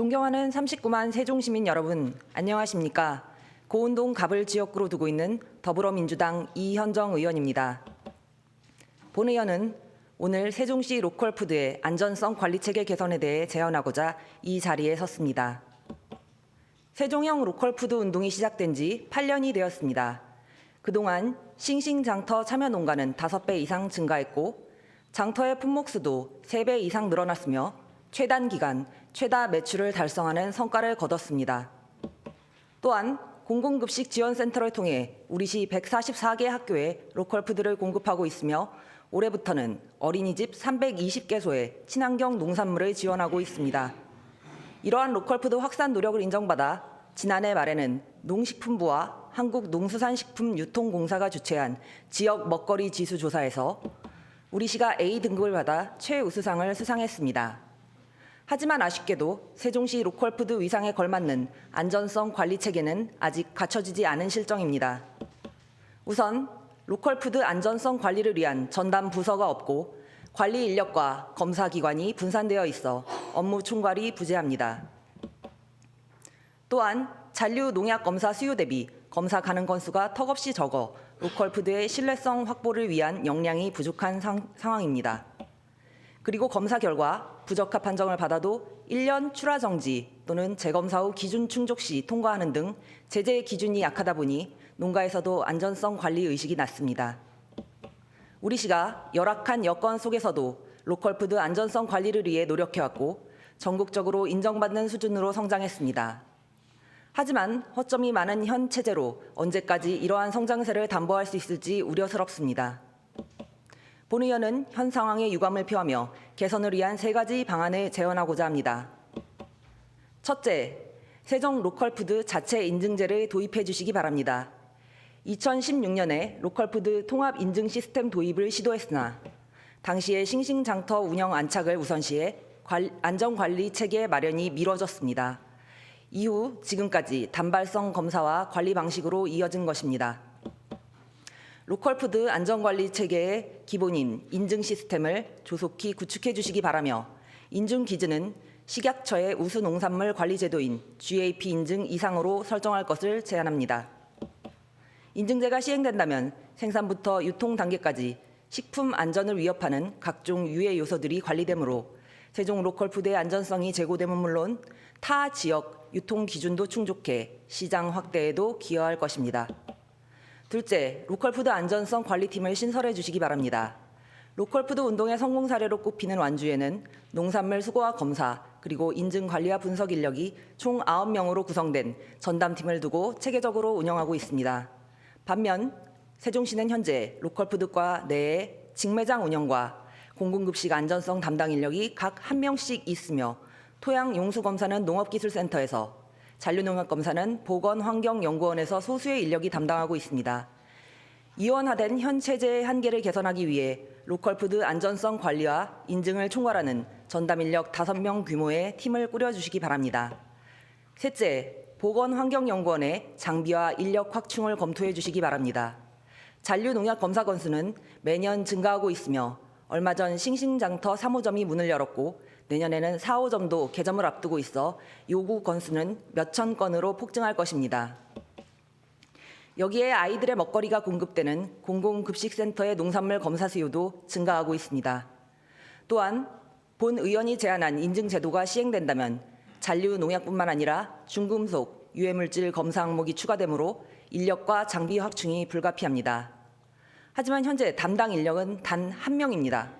존경하는 39만 세종시민 여러분, 안녕하십니까? 고운동 갑을 지역구로 두고 있는 더불어민주당 이현정 의원입니다. 본 의원은 오늘 세종시 로컬푸드의 안전성 관리체계 개선에 대해 제안하고자 이 자리에 섰습니다. 세종형 로컬푸드 운동이 시작된 지 8년이 되었습니다. 그동안 싱싱장터 참여 농가는 5배 이상 증가했고 장터의 품목수도 3배 이상 늘어났으며 최단 기간 최다 매출을 달성하는 성과를 거뒀습니다. 또한 공공급식 지원센터를 통해 우리시 144개 학교에 로컬푸드를 공급하고 있으며 올해부터는 어린이집 320개소에 친환경 농산물을 지원하고 있습니다. 이러한 로컬푸드 확산 노력을 인정받아 지난해 말에는 농식품부와 한국농수산식품유통공사가 주최한 지역 먹거리 지수 조사에서 우리시가 A 등급을 받아 최우수상을 수상했습니다. 하지만 아쉽게도 세종시 로컬푸드 위상에 걸맞는 안전성 관리 체계는 아직 갖춰지지 않은 실정입니다. 우선 로컬푸드 안전성 관리를 위한 전담 부서가 없고 관리 인력과 검사 기관이 분산되어 있어 업무 총괄이 부재합니다. 또한 잔류 농약 검사 수요 대비 검사 가능 건수가 턱없이 적어 로컬푸드의 신뢰성 확보를 위한 역량이 부족한 상, 상황입니다. 그리고 검사 결과 부적합 판정을 받아도 1년 출하 정지 또는 재검사 후 기준 충족 시 통과하는 등 제재 기준이 약하다 보니 농가에서도 안전성 관리 의식이 낮습니다. 우리 시가 열악한 여건 속에서도 로컬푸드 안전성 관리를 위해 노력해왔고 전국적으로 인정받는 수준으로 성장했습니다. 하지만 허점이 많은 현 체제로 언제까지 이러한 성장세를 담보할 수 있을지 우려스럽습니다. 본 의원은 현 상황에 유감을 표하며 개선을 위한 세 가지 방안을 제언하고자 합니다. 첫째, 세종 로컬푸드 자체 인증제를 도입해 주시기 바랍니다. 2016년에 로컬푸드 통합 인증 시스템 도입을 시도했으나 당시에 싱싱장터 운영 안착을 우선시해 안전관리 체계 마련이 미뤄졌습니다. 이후 지금까지 단발성 검사와 관리 방식으로 이어진 것입니다. 로컬푸드 안전관리 체계의 기본인 인증 시스템을 조속히 구축해 주시기 바라며 인증 기준은 식약처의 우수 농산물 관리 제도인 GAP 인증 이상으로 설정할 것을 제안합니다. 인증제가 시행된다면 생산부터 유통 단계까지 식품 안전을 위협하는 각종 유해 요소들이 관리되므로 세종 로컬푸드의 안전성이 제고됨은 물론 타 지역 유통 기준도 충족해 시장 확대에도 기여할 것입니다. 둘째, 로컬푸드 안전성 관리팀을 신설해 주시기 바랍니다. 로컬푸드 운동의 성공 사례로 꼽히는 완주에는 농산물 수거와 검사, 그리고 인증 관리와 분석 인력이 총 9명으로 구성된 전담팀을 두고 체계적으로 운영하고 있습니다. 반면 세종시는 현재 로컬푸드과 내에 직매장 운영과 공공급식 안전성 담당 인력이 각한 명씩 있으며 토양 용수 검사는 농업기술센터에서 잔류농약 검사는 보건환경연구원에서 소수의 인력이 담당하고 있습니다. 이원화된 현 체제의 한계를 개선하기 위해 로컬푸드 안전성 관리와 인증을 총괄하는 전담 인력 5명 규모의 팀을 꾸려주시기 바랍니다. 셋째, 보건환경연구원의 장비와 인력 확충을 검토해 주시기 바랍니다. 잔류농약 검사 건수는 매년 증가하고 있으며 얼마 전 싱싱장터 3호점이 문을 열었고 내년에는 4호점도 개점을 앞두고 있어 요구 건수는 몇 천 건으로 폭증할 것입니다. 여기에 아이들의 먹거리가 공급되는 공공급식센터의 농산물 검사 수요도 증가하고 있습니다. 또한 본 의원이 제안한 인증 제도가 시행된다면 잔류 농약뿐만 아니라 중금속, 유해물질 검사 항목이 추가되므로 인력과 장비 확충이 불가피합니다. 하지만 현재 담당 인력은 단 한 명입니다.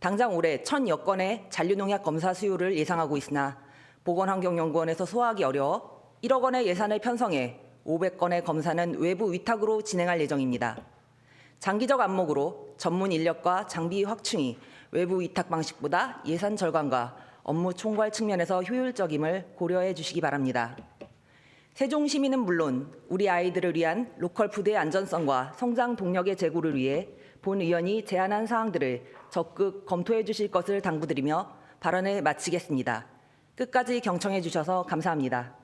당장 올해 천여 건의 잔류농약 검사 수요를 예상하고 있으나 보건환경연구원에서 소화하기 어려워 1억 원의 예산을 편성해 500건의 검사는 외부 위탁으로 진행할 예정입니다. 장기적 안목으로 전문 인력과 장비 확충이 외부 위탁 방식보다 예산 절감과 업무 총괄 측면에서 효율적임을 고려해 주시기 바랍니다. 세종 시민은 물론 우리 아이들을 위한 로컬 푸드의 안전성과 성장 동력의 제고를 위해 본 의원이 제안한 사항들을 적극 검토해 주실 것을 당부드리며 발언을 마치겠습니다. 끝까지 경청해 주셔서 감사합니다.